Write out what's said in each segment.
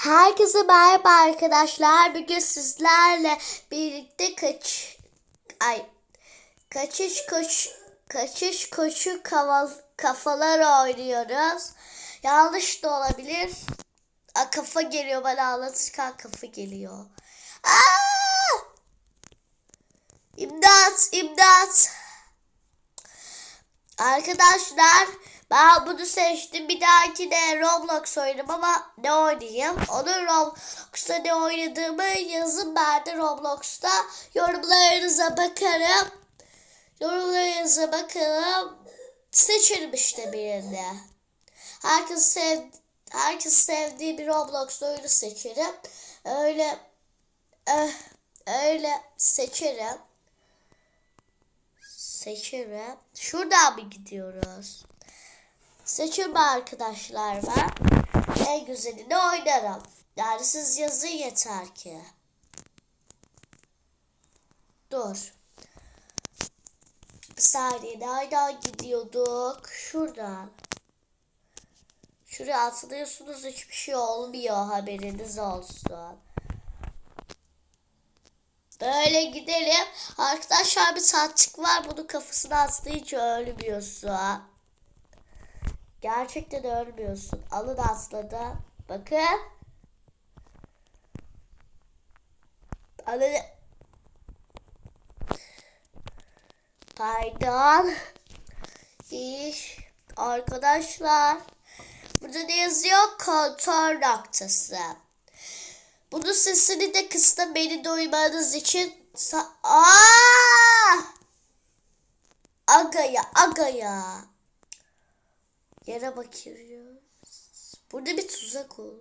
Herkese merhaba arkadaşlar. Bugün sizlerle birlikte kaç ay kaçış koş kaçış koşu kaval, kafalar oynuyoruz. Yanlış da olabilir. A, kafa geliyor bana anlatırken kafa geliyor. Aa! İmdat, imdat. Arkadaşlar ben bunu seçtim. Bir dahaki de Roblox oynarım ama ne oynayayım? Onun Roblox'ta ne oynadığımı yazın ben de Roblox'ta yorumlarınıza bakarım. Yorumlarınıza bakalım. Seçerim işte birini. Herkes sev herkes sevdiği bir Roblox oyunu seçerim. Öyle eh, öyle seçerim. Seçerim. Şuradan mı gidiyoruz? Seçim arkadaşlar ben. En güzelini oynarım. Yani siz yazın yeter ki. Dur. Bir saniye nereden gidiyorduk? Şuradan. Şuraya atlıyorsunuz hiçbir şey olmuyor haberiniz olsun. Böyle gidelim. Arkadaşlar bir saatçik var. Bunu kafasına atlayınca ölmüyorsun. Gerçekten ölmüyorsun. Alın atladı. Bakın. Alın. Pardon. İş. Arkadaşlar. Burada ne yazıyor? Kontrol noktası. Bunun sesini de kıstım beni duymanız için. Sa Aa! Agaya, agaya. Yere bakıyoruz. Burada bir tuzak ol.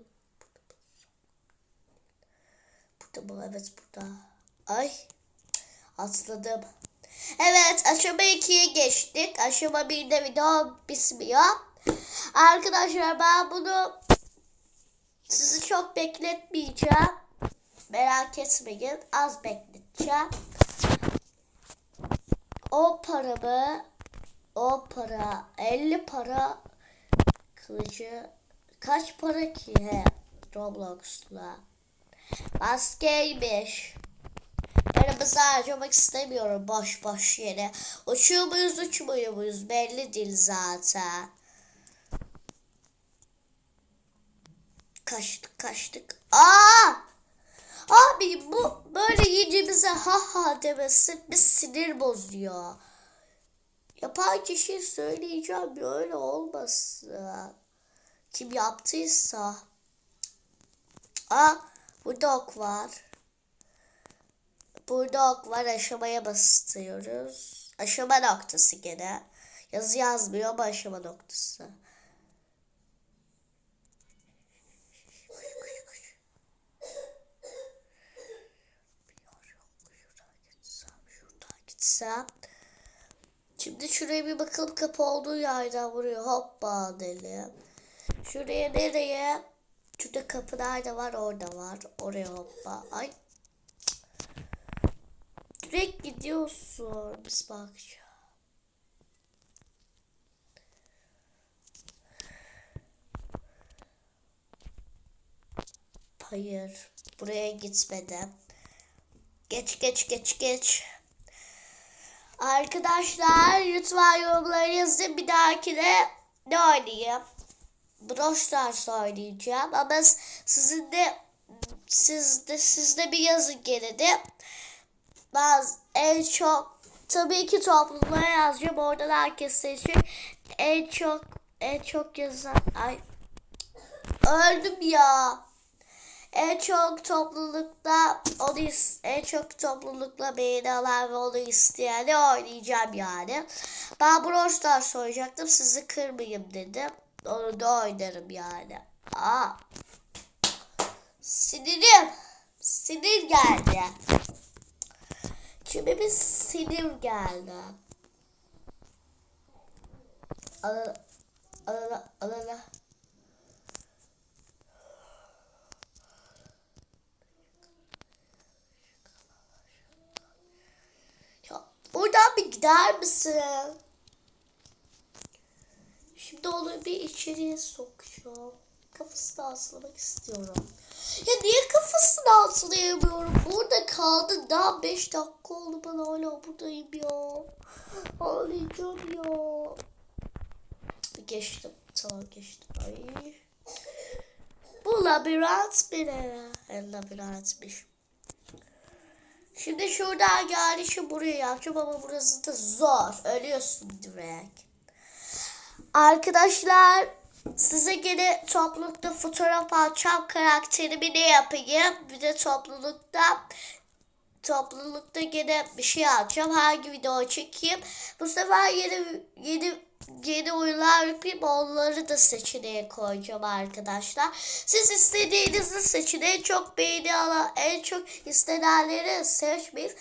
Burada mı? Evet burada. Ay. Atladım. Evet aşama 2'ye geçtik. Aşama 1'de video bitmiyor. Arkadaşlar ben bunu sizi çok bekletmeyeceğim. Merak etmeyin. Az bekleteceğim. O paramı o para 50 para kılıcı kaç para ki he Roblox'la? Maskeymiş paramızı harcamak istemiyorum boş boş yere. Uçuyor muyuz uçmuyor muyuz? Belli değil zaten. Kaçtık kaçtık. Aa! Abi bu böyle yiyeceğimize ha ha demesi bir sinir bozuyor Yapan kişiyi söyleyeceğim böyle olmasın. Kim yaptıysa. Aa burada ok var. Burada ok var aşamaya basıyoruz. Aşama noktası gene. Yazı yazmıyor ama aşama noktası. Gitsem. Şimdi şuraya bir bakalım kapı olduğu yerden vuruyor. Hoppa dedim. Şuraya nereye? Şurada kapı nerede var? Orada var. Oraya hoppa. Ay. Direkt gidiyorsun. Biz bakacağız. Hayır. Buraya gitmedim. Geç geç geç geç. Arkadaşlar lütfen yorumlara yazın. Bir dahakine ne oynayayım? Brawl Stars oynayacağım. Ama sizin de siz de, siz de bir yazın gene de. Bazı en çok tabii ki topluluğa yazacağım. Oradan herkes seçiyor. En çok en çok yazan ay öldüm ya. En çok toplulukta onu en çok toplulukla beğeni alan ve onu isteyen de oynayacağım yani. Ben Brawl Stars oynayacaktım. Sizi kırmayayım dedim. Onu da oynarım yani. Aa. Sinirim. Sinir geldi. Şimdi bir sinir geldi. Alala. Alala. Alala. Buradan bir gider misin? Şimdi onu bir içeriye sokacağım. Kafasını aslamak istiyorum. Ya niye kafasını altlayamıyorum? Burada kaldı. Daha 5 dakika oldu ben hala buradayım ya. Ağlayacağım ya. Geçtim. Tamam geçtim. Ay. Bu labirent bile. El labirentmiş. Şimdi şuradan gelişi buraya yapacağım ama burası da zor. Ölüyorsun direkt. Arkadaşlar size gene toplulukta fotoğraf atacağım karakterimi ne yapayım. Bir de toplulukta toplulukta gene bir şey alacağım. Hangi video çekeyim. Bu sefer yeni yeni yeni oyunlar yapayım. Onları da seçeneğe koyacağım arkadaşlar. Siz istediğinizi seçin. En çok beğeni alan, en çok istenenleri seçmeyin.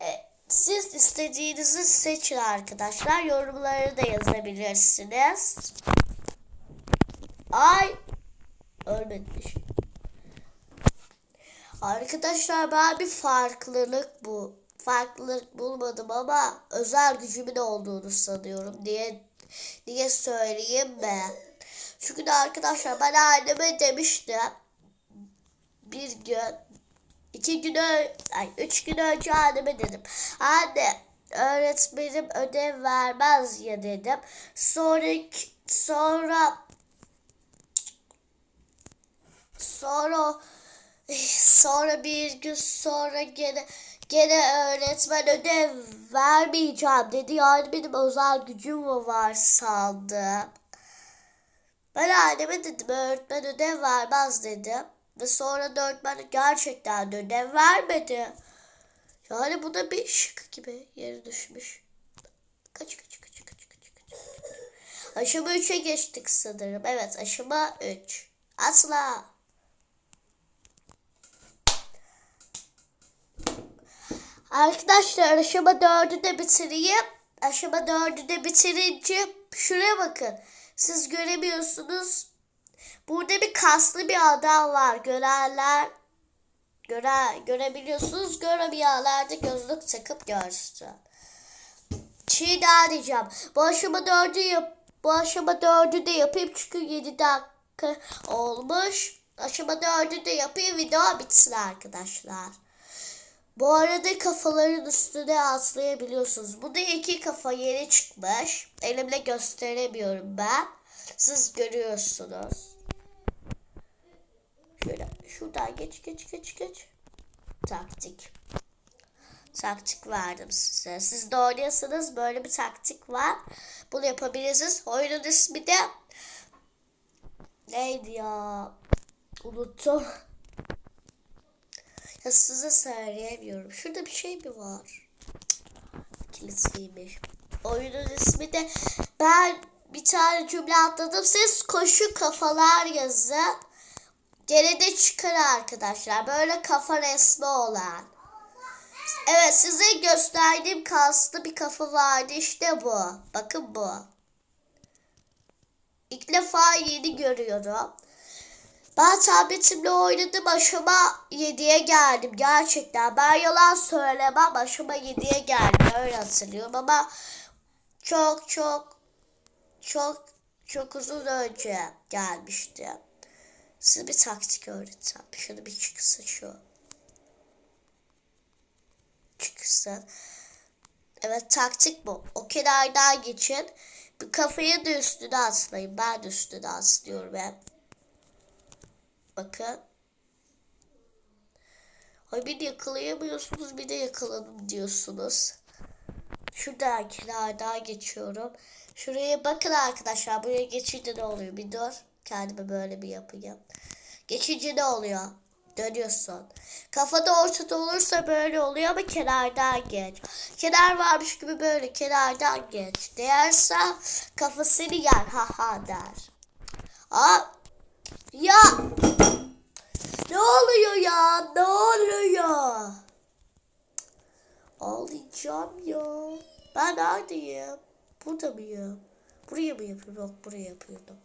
E, siz istediğinizi seçin arkadaşlar. Yorumları da yazabilirsiniz. Ay ölmemiş. Arkadaşlar ben bir farklılık bu. Farklılık bulmadım ama özel gücümün olduğunu sanıyorum diye diye söyleyeyim mi? Çünkü de arkadaşlar ben anneme demiştim bir gün iki gün önce, ay üç gün önce anneme dedim. Anne öğretmenim ödev vermez ya dedim. Sonra sonra sonra sonra bir gün sonra gene gene öğretmen ödev vermeyeceğim dedi. Yani benim özel gücüm var sandım. Ben anneme dedim öğretmen ödev vermez dedim. Ve sonra da öğretmen gerçekten de ödev vermedi. Yani bu da bir şık gibi yere düşmüş. Kaç kaç kaç kaç kaç kaç. Aşama 3'e geçtik sanırım. Evet aşama 3. Asla. Arkadaşlar aşama 4'ü de bitireyim. Aşama 4'ü de bitirince şuraya bakın. Siz göremiyorsunuz. Burada bir kaslı bir adam var. Görenler göre, görebiliyorsunuz. Göremeyenler de gözlük takıp görsün. Şey daha diyeceğim. Bu aşama 4'ü yap bu aşama 4'ü de yapayım çünkü 7 dakika olmuş. Aşama 4'ü de yapayım video bitsin arkadaşlar. Bu arada kafaların üstüne atlayabiliyorsunuz. Bu da iki kafa yeni çıkmış. Elimle gösteremiyorum ben. Siz görüyorsunuz. Şöyle şuradan geç geç geç geç. Taktik. Taktik verdim size. Siz de oynuyorsanız böyle bir taktik var. Bunu yapabilirsiniz. Oyunun ismi de neydi ya? Unuttum. Size söyleyemiyorum. Şurada bir şey mi var? Kilitliymiş. Oyunun ismi de ben bir tane cümle atladım. Siz koşu kafalar yazın. Geride çıkar arkadaşlar. Böyle kafa resmi olan. Evet size gösterdiğim kaslı bir kafa vardı. İşte bu. Bakın bu. İlk defa yeni görüyorum. Ben tabletimle oynadım aşama 7'ye geldim gerçekten. Ben yalan söylemem aşama 7'ye geldim öyle hatırlıyorum ama çok çok çok çok uzun önce gelmiştim. Size bir taktik öğreteceğim. Şunu bir çıksın şu. Çıksın. Evet taktik bu. O kenardan geçin. Bir kafayı da üstüne aslayın. Ben de üstüne aslıyorum hep. Bakın. Ay bir de yakalayamıyorsunuz bir de yakaladım diyorsunuz. Şuradan kenardan geçiyorum. Şuraya bakın arkadaşlar. Buraya geçince ne oluyor? Bir dur. Kendime böyle bir yapayım. Geçince ne oluyor? Dönüyorsun. Kafada ortada olursa böyle oluyor ama kenardan geç. Kenar varmış gibi böyle kenardan geç. Değerse kafasını yer ha ha der. Aa, ya ne oluyor ya? Ne oluyor? Ağlayacağım ya. Ben neredeyim? Burada mıyım? Buraya mı yapıyorum? Yok buraya yapıyordum.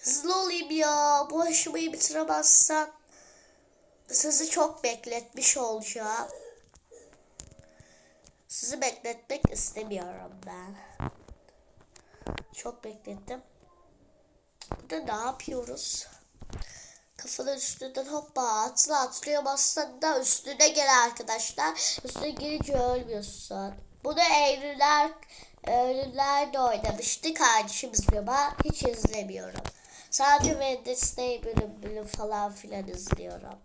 Hızlı olayım ya. Bu aşamayı bitiremezsem sizi çok bekletmiş olacağım. Sizi bekletmek istemiyorum ben. Çok beklettim. Burada ne yapıyoruz? kafanın üstünden hoppa atla atlıyor aslında üstüne gel arkadaşlar. Üstüne girince ölmüyorsun. Bunu Eylüler, Eylüler de oynamıştı. Kardeşim izliyor ama hiç izlemiyorum. Sadece Wednesday bölüm bölüm falan filan izliyorum.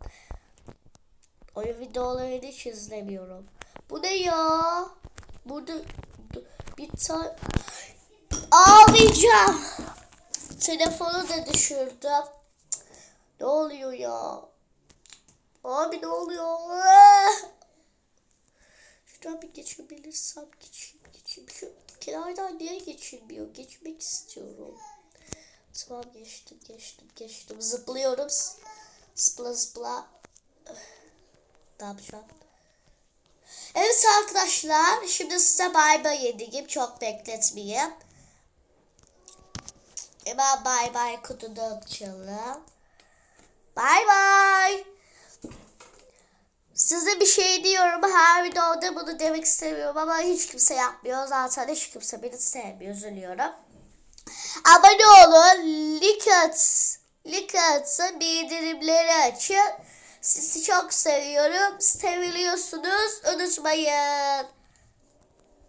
Oyun videolarını hiç izlemiyorum. Bu ne ya? Burada bir tane... Ağlayacağım. Telefonu da düşürdüm. Ne oluyor ya? Abi ne oluyor? Şuradan bir geçebilirsem geçeyim geçeyim. Şu kenardan niye geçilmiyor? Geçmek istiyorum. Tamam geçtim geçtim geçtim. Zıplıyorum. Zıpla zıpla. Ne yapacağım? Evet arkadaşlar. Şimdi size bay bay edeyim. Çok bekletmeyeyim. Hemen bay bay kutunu açalım. Bay bay. Size bir şey diyorum. Her videoda bunu demek istemiyorum ama hiç kimse yapmıyor. Zaten hiç kimse beni sevmiyor. Üzülüyorum. Abone olun. Like at. Like. Bildirimleri açın. Sizi çok seviyorum. Seviliyorsunuz. Unutmayın.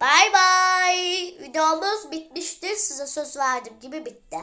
Bay bay. Videomuz bitmiştir. Size söz verdiğim gibi bitti.